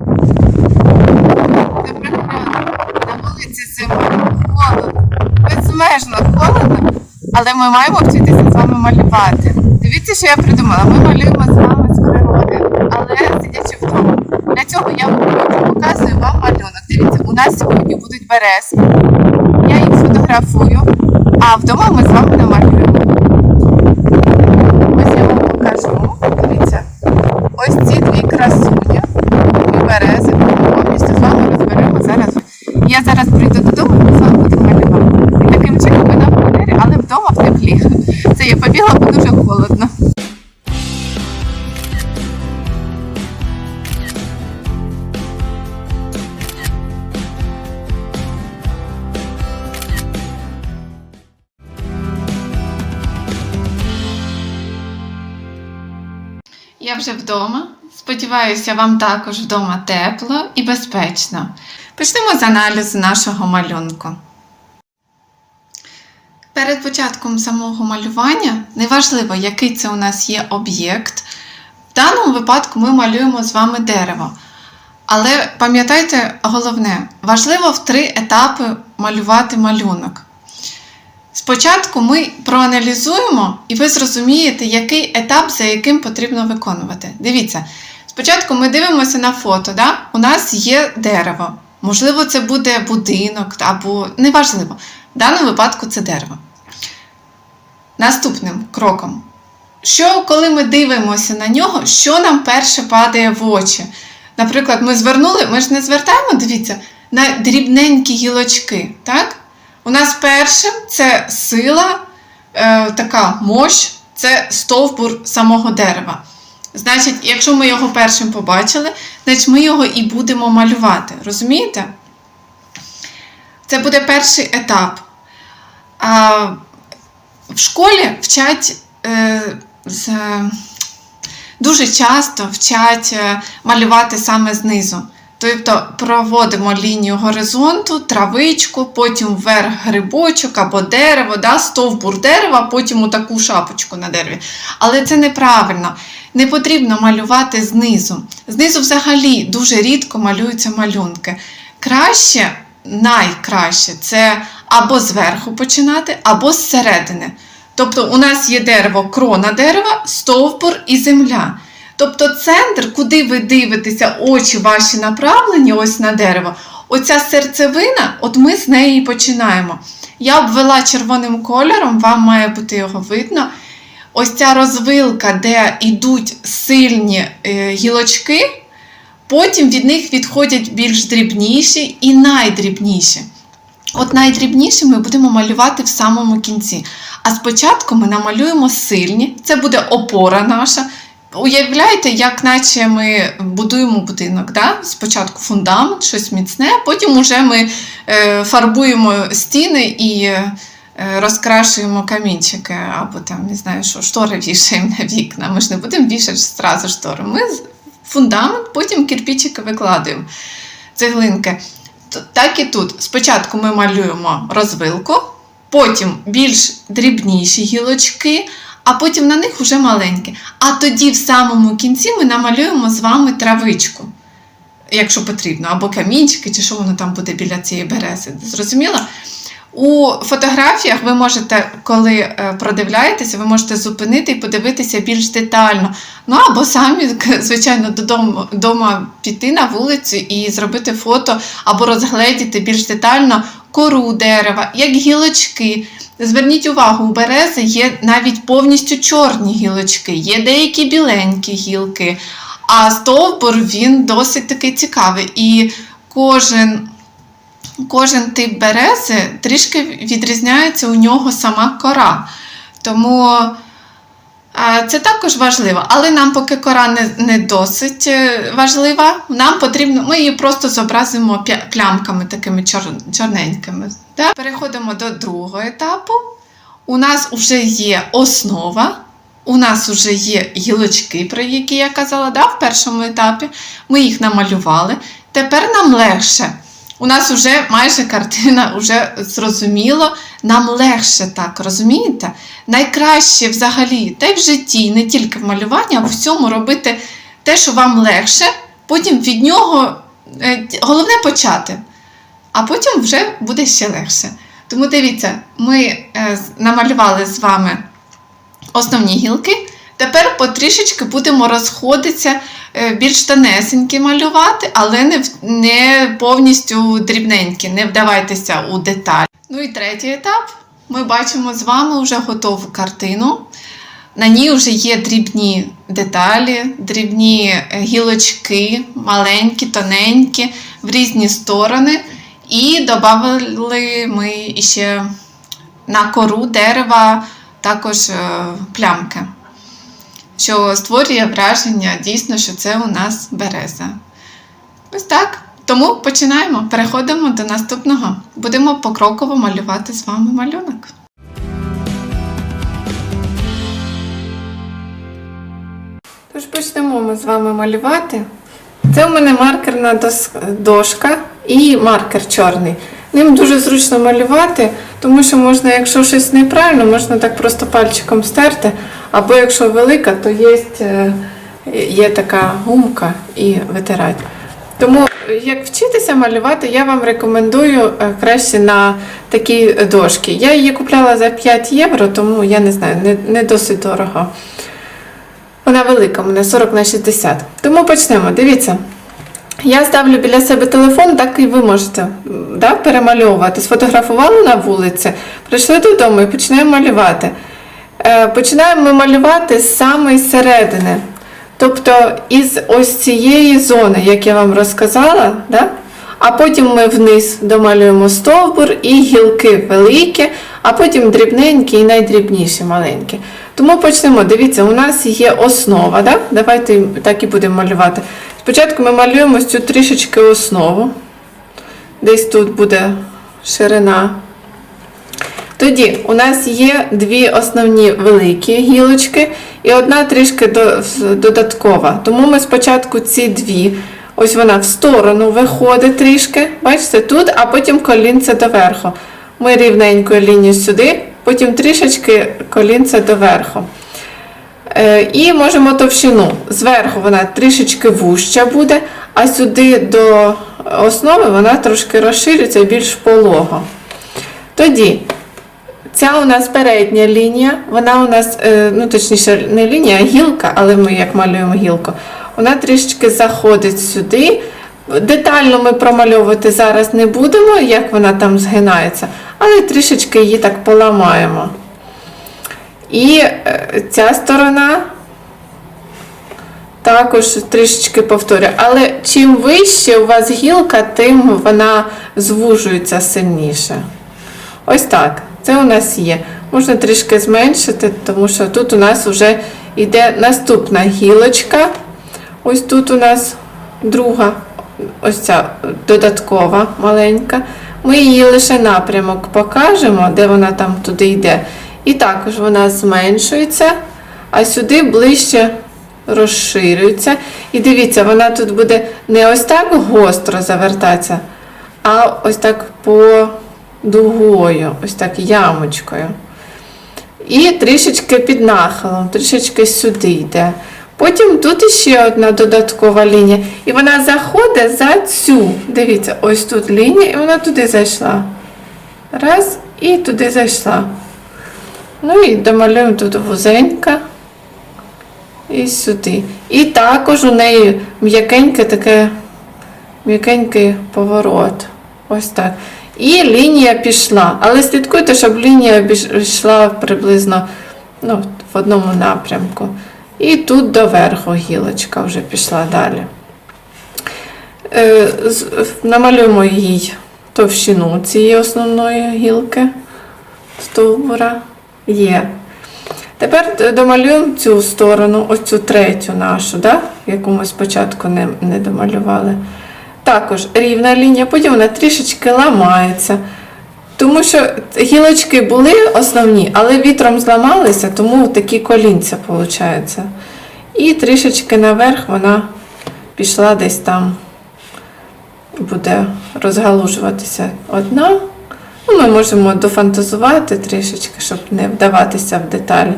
На вулиці зима, холодно, безмежно холодно, але ми маємо вчитися з вами малювати. Дивіться, що я придумала. Ми малюємо з вами з природи, але сидячи вдома. Для цього я показую вам малюнок. Дивіться, у нас сьогодні будуть берези. Я їх фотографую, а вдома ми з вами намалюємо. Ось я вам покажу. Дивіться, ось ці дві красуні і берези. Ми повністю з вами розберемо зараз. Я зараз прийду додому і з вами буду малювати. І таким чином ми на панері, але вдома в теплі. Це я побігла, бо дуже холодно. Я вже вдома. Сподіваюся, вам також вдома тепло і безпечно. Почнемо з аналізу нашого малюнку. Перед початком самого малювання неважливо, який це у нас є об'єкт. В даному випадку ми малюємо з вами дерево. Але пам'ятайте головне, важливо в три етапи малювати малюнок. Спочатку ми проаналізуємо, і ви зрозумієте, який етап, за яким потрібно виконувати. Дивіться, спочатку ми дивимося на фото, да? у нас є дерево. Можливо, це буде будинок або неважливо. В даному випадку це дерево. Наступним кроком. Що, коли ми дивимося на нього, що нам перше падає в очі? Наприклад, ми звернули, ми ж не звертаємо, дивіться, на дрібненькі гілочки. так? У нас першим це сила, е, така мощ, це стовбур самого дерева. Значить, якщо ми його першим побачили, значить ми його і будемо малювати. Розумієте? Це буде перший етап. А, в школі вчать е, з, дуже часто вчать е, малювати саме знизу. Тобто проводимо лінію горизонту, травичку, потім вверх грибочок або дерево, да, стовбур дерева, потім таку шапочку на дереві. Але це неправильно. Не потрібно малювати знизу. Знизу взагалі дуже рідко малюються малюнки. Краще, найкраще це або зверху починати, або зсередини. Тобто у нас є дерево, крона дерева, стовбур і земля. Тобто центр, куди ви дивитеся, очі ваші направлені ось на дерево, оця серцевина, от ми з неї починаємо. Я обвела червоним кольором, вам має бути його видно. Ось ця розвилка, де йдуть сильні е, гілочки, потім від них відходять більш дрібніші і найдрібніші. От найдрібніші ми будемо малювати в самому кінці. А спочатку ми намалюємо сильні, це буде опора наша. Уявляєте, як наче ми будуємо будинок. Да? Спочатку фундамент, щось міцне, потім уже ми е, фарбуємо стіни і е, розкрашуємо камінчики, або там, не знаю, що, штори вішаємо на вікна. Ми ж не будемо вішати зразу штори. Ми фундамент, потім кирпичики викладаємо, цеглинки. Так і тут. Спочатку ми малюємо розвилку, потім більш дрібніші гілочки, а потім на них вже маленькі. А тоді в самому кінці ми намалюємо з вами травичку, якщо потрібно, або камінчики, чи що воно там буде біля цієї берези. Зрозуміло? У фотографіях ви можете, коли е, продивляєтеся, ви можете зупинити і подивитися більш детально. Ну або самі, звичайно, додому дома піти на вулицю і зробити фото, або розгледіти більш детально кору дерева, як гілочки. Зверніть увагу, у берези є навіть повністю чорні гілочки, є деякі біленькі гілки, а стовбур він досить такий цікавий. І кожен, кожен тип берези трішки відрізняється у нього сама кора. Тому це також важливо, але нам поки кора не, не досить е, важлива. Нам потрібно, ми її просто зобразимо плямками такими чор, чорненькими. Да? Переходимо до другого етапу. У нас вже є основа, у нас вже є гілочки, про які я казала да, в першому етапі. Ми їх намалювали. Тепер нам легше. У нас вже майже картина вже зрозуміло, нам легше так, розумієте? Найкраще взагалі, та й в житті, не тільки в малюванні, а в всьому робити те, що вам легше, Потім від нього е, головне почати, а потім вже буде ще легше. Тому дивіться, ми е, намалювали з вами основні гілки. Тепер потрішечки будемо розходитися, е, більш тонесенькі малювати, але не, не повністю дрібненькі, не вдавайтеся у деталі. Ну і третій етап. Ми бачимо з вами вже готову картину. На ній вже є дрібні деталі, дрібні е, гілочки, маленькі, тоненькі, в різні сторони. І додали ми ще на кору дерева також е, плямки, що створює враження дійсно, що це у нас береза. Ось так. Тому починаємо. Переходимо до наступного. Будемо покроково малювати з вами малюнок. Тож почнемо ми з вами малювати. Це у мене маркерна дошка і маркер чорний. Ним дуже зручно малювати, тому що можна, якщо щось неправильно, можна так просто пальчиком стерти. Або якщо велика, то є, е, є така гумка і витирати. Тому, як вчитися малювати, я вам рекомендую е, краще на такій дошці. Я її купляла за 5 євро, тому я не знаю, не, не досить дорого. Вона велика, у мене 40 на 60. Тому почнемо. Дивіться. Я ставлю біля себе телефон, так і ви можете да, перемальовувати. Сфотографували на вулиці, прийшли додому і починаємо малювати. Е, починаємо ми малювати з самої середини. Тобто із ось цієї зони, як я вам розказала, да? а потім ми вниз домалюємо стовбур і гілки великі, а потім дрібненькі і найдрібніші маленькі. Тому почнемо. Дивіться, у нас є основа. Да? Давайте так і будемо малювати. Спочатку ми малюємо цю трішечки основу. Десь тут буде ширина. Тоді у нас є дві основні великі гілочки і одна трішки додаткова. Тому ми спочатку ці дві, ось вона в сторону виходить трішки, бачите, тут, а потім колінце доверху. Ми рівненькою лінією сюди, потім трішечки колінце доверху. Е, І можемо товщину. Зверху вона трішечки вужча буде, а сюди до основи вона трошки розширюється більш полого. Тоді Ця у нас передня лінія, вона у нас, е, ну точніше, не лінія, а гілка, але ми як малюємо гілку, вона трішечки заходить сюди. Детально ми промальовувати зараз не будемо, як вона там згинається, але трішечки її так поламаємо. І ця сторона також трішечки повторюю. Але чим вище у вас гілка, тим вона звужується сильніше. Ось так. Це у нас є. Можна трішки зменшити, тому що тут у нас вже йде наступна гілочка. Ось тут у нас друга, ось ця додаткова маленька. Ми її лише напрямок покажемо, де вона там туди йде. І також вона зменшується, а сюди ближче розширюється. І дивіться, вона тут буде не ось так гостро завертатися, а ось так по дугою, ось так ямочкою. І трішечки під нахилом, трішечки сюди йде. Потім тут ще одна додаткова лінія. І вона заходить за цю. Дивіться, ось тут лінія, і вона туди зайшла. Раз, і туди зайшла. Ну і домалюємо тут вузенька. І сюди. І також у неї м'якеньке таке, м'якенький поворот. Ось так. І лінія пішла. Але слідкуйте, щоб лінія йшла приблизно ну, в одному напрямку. І тут доверху гілочка вже пішла далі. Е, намалюємо їй товщину цієї основної гілки стовбура. Є. Тепер домалюємо цю сторону, ось цю третю нашу, да? яку ми спочатку не, не домалювали. Також рівна лінія, потім вона трішечки ламається. Тому що гілочки були основні, але вітром зламалися, тому такі колінця виходить. І трішечки наверх вона пішла десь там, буде розгалужуватися одна. Ну, ми можемо дофантазувати трішечки, щоб не вдаватися в деталі.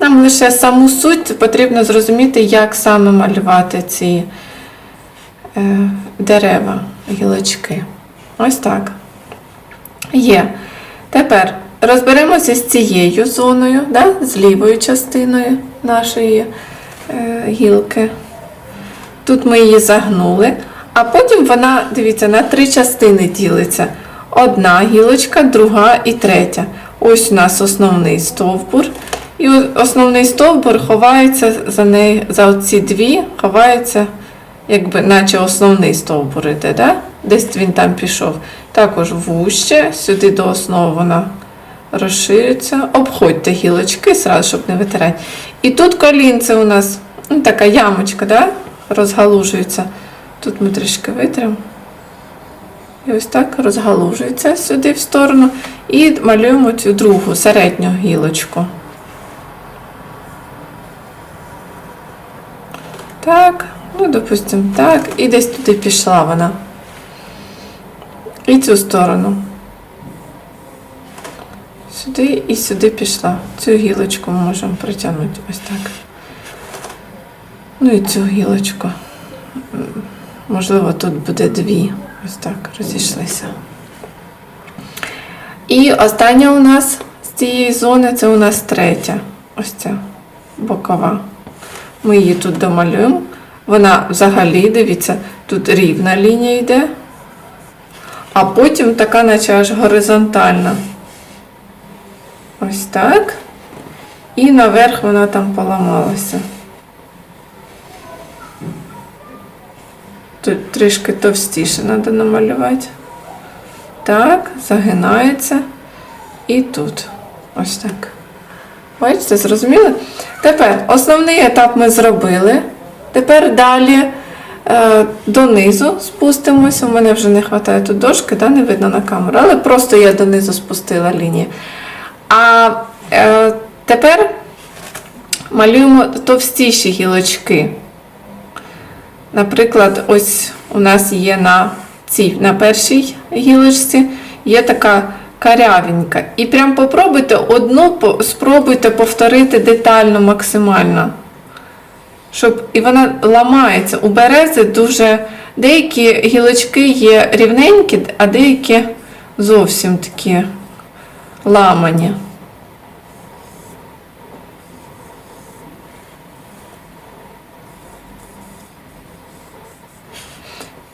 Нам лише саму суть потрібно зрозуміти, як саме малювати ці е, дерева, гілочки. Ось так. Є. Тепер розберемося з цією зоною, да? з лівою частиною нашої е, гілки. Тут ми її загнули, а потім вона, дивіться, на три частини ділиться. Одна гілочка, друга і третя. Ось у нас основний стовбур. І основний стовбур ховається за неї, за ці дві, ховається, якби, наче основний стовбур іде, да? десь він там пішов. Також вуще, сюди до основи вона розширюється. Обходьте гілочки, сразу, щоб не витирати. І тут колінце у нас ну, така ямочка, да? розгалужується. Тут ми трішки витримо. І ось так розгалужується сюди в сторону. І малюємо цю другу середню гілочку. Так, ну, допустимо, так. І десь туди пішла вона. І цю сторону. Сюди і сюди пішла. Цю гілочку ми можемо притягнути ось так. Ну і цю гілочку. Можливо, тут буде дві. Ось так розійшлися. І остання у нас з цієї зони це у нас третя. Ось ця бокова. Ми її тут домалюємо. Вона взагалі, дивіться, тут рівна лінія йде, а потім така, наче аж горизонтальна. Ось так. І наверх вона там поламалася. Тут трішки товстіше треба намалювати. Так, загинається. І тут. Ось так. Бачите, зрозуміли? Тепер основний етап ми зробили. Тепер далі е, донизу спустимося. У мене вже не вистачає тут дошки, да, не видно на камеру, але просто я донизу спустила лінію. А е, тепер малюємо товстіші гілочки. Наприклад, ось у нас є на цій, на першій гілочці є така карявенька. І прям попробуйте одну, спробуйте повторити детально, максимально. Щоб, і вона ламається. У берези дуже деякі гілочки є рівненькі, а деякі зовсім такі ламані.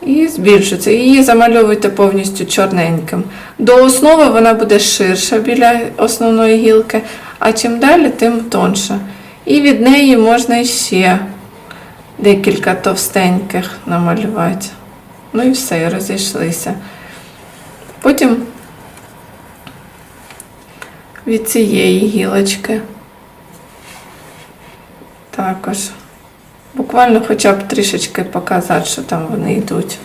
І збільшується. Її замальовуйте повністю чорненьким. До основи вона буде ширша біля основної гілки, а чим далі, тим тонша. І від неї можна ще декілька товстеньких намалювати. Ну і все, розійшлися. Потім від цієї гілочки також. Буквально хоча б трішечки показати, що там вони йдуть.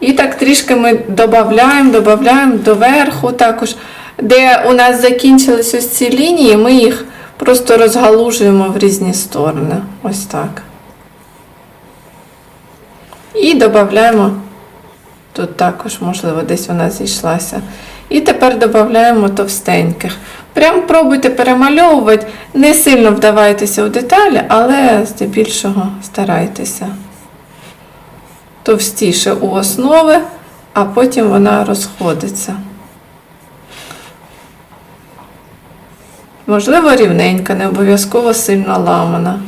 І так трішки ми додаємо, додаємо доверху також. Де у нас закінчились ось ці лінії, ми їх просто розгалужуємо в різні сторони. Ось так. І додаємо, тут також, можливо, десь вона зійшлася. І тепер додаємо товстеньких. Прям пробуйте перемальовувати, не сильно вдавайтеся у деталі, але здебільшого старайтеся. Товстіше у основи, а потім вона розходиться. Можливо, рівненька, не обов'язково сильно ламана.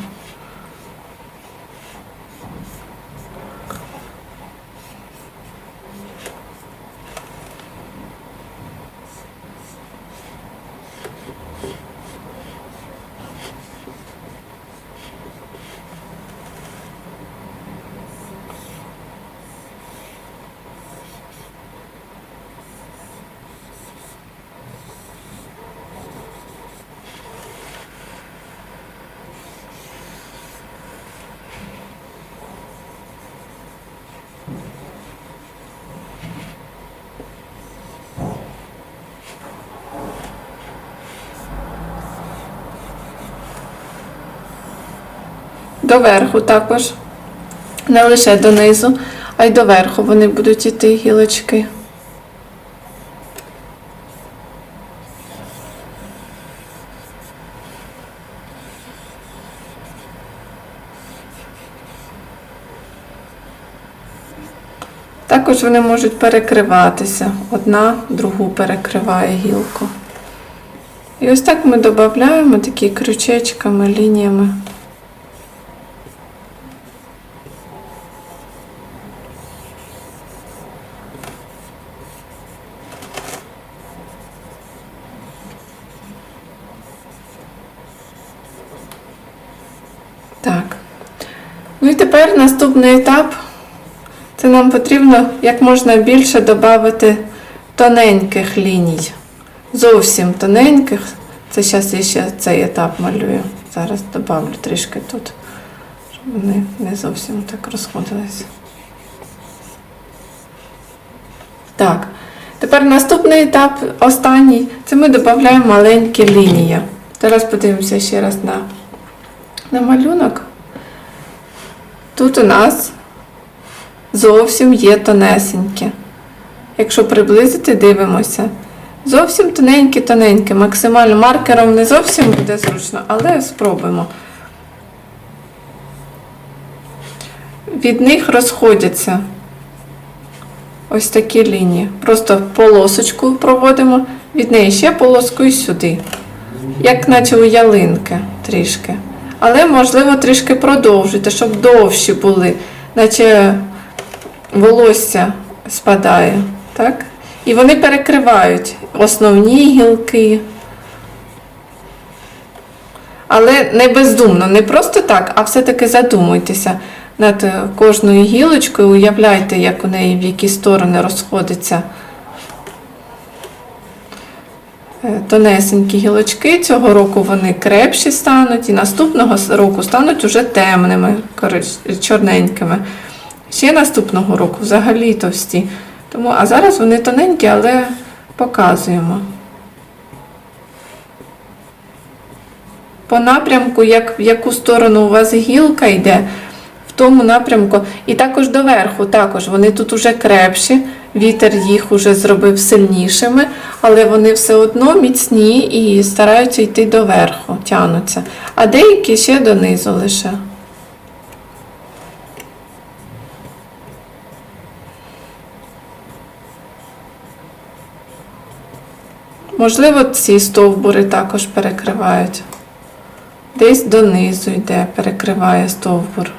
Доверху також. Не лише донизу, а й доверху вони будуть іти гілочки. Також вони можуть перекриватися. Одна другу перекриває гілку. І ось так ми додаємо такі крючечками, лініями. Так. Ну і тепер наступний етап. Це нам потрібно як можна більше додати тоненьких ліній. Зовсім тоненьких. Це зараз я ще цей етап малюю. Зараз додавлю трішки тут, щоб вони не зовсім так розходилися. Так. Тепер наступний етап, останній, це ми додаємо маленькі лінії. Зараз подивимося ще раз на, на малюнок. Тут у нас зовсім є тонесенькі. Якщо приблизити, дивимося. Зовсім тоненькі-тоненькі, максимально маркером не зовсім буде зручно, але спробуємо. Від них розходяться ось такі лінії. Просто полосочку проводимо, від неї ще полоску і сюди. Як наче у ялинки трішки. Але можливо трішки продовжуйте, щоб довші були, наче волосся спадає. Так? І вони перекривають основні гілки. Але не бездумно, не просто так, а все-таки задумуйтеся над кожною гілочкою, уявляйте, як у неї в які сторони розходиться е, тонесенькі гілочки. Цього року вони крепші стануть, і наступного року стануть уже темними, чорненькими. Ще наступного року взагалі товсті. Тому, а зараз вони тоненькі, але показуємо. По напрямку, як, в яку сторону у вас гілка йде, в тому напрямку. І також доверху, також вони тут уже крепші, вітер їх уже зробив сильнішими, але вони все одно міцні і стараються йти доверху, тянуться. А деякі ще донизу лише. Можливо, ці стовбури також перекривають. Десь донизу йде, перекриває стовбур.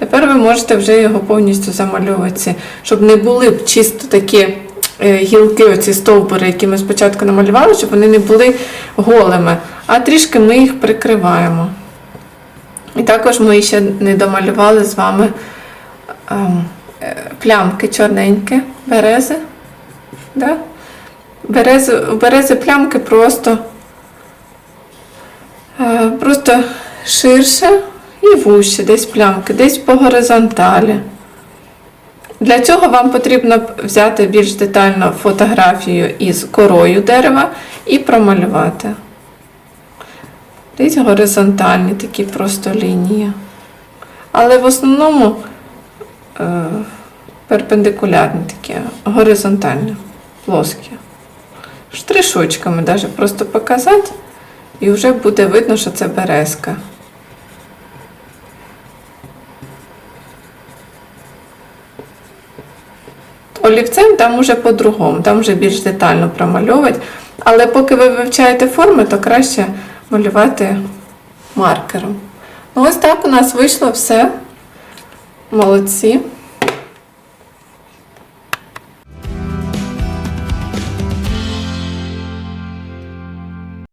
Тепер ви можете вже його повністю замальовувати, щоб не були чисто такі е, гілки, оці стовбури, які ми спочатку намалювали, щоб вони не були голими, а трішки ми їх прикриваємо. І також ми ще не домалювали з вами ем, е, плямки чорненькі, берези. Да? Берези, берези плямки просто, е, просто ширше і вужче, десь плямки, десь по горизонталі. Для цього вам потрібно взяти більш детально фотографію із корою дерева і промалювати. Десь горизонтальні такі просто лінії. Але в основному е, перпендикулярні такі, горизонтальні, плоскі штришочками даже просто показати, і вже буде видно, що це березка. Там уже по-другому, там вже більш детально промальовувати. Але поки ви вивчаєте форми, то краще малювати маркером. Ну, ось так у нас вийшло все. Молодці.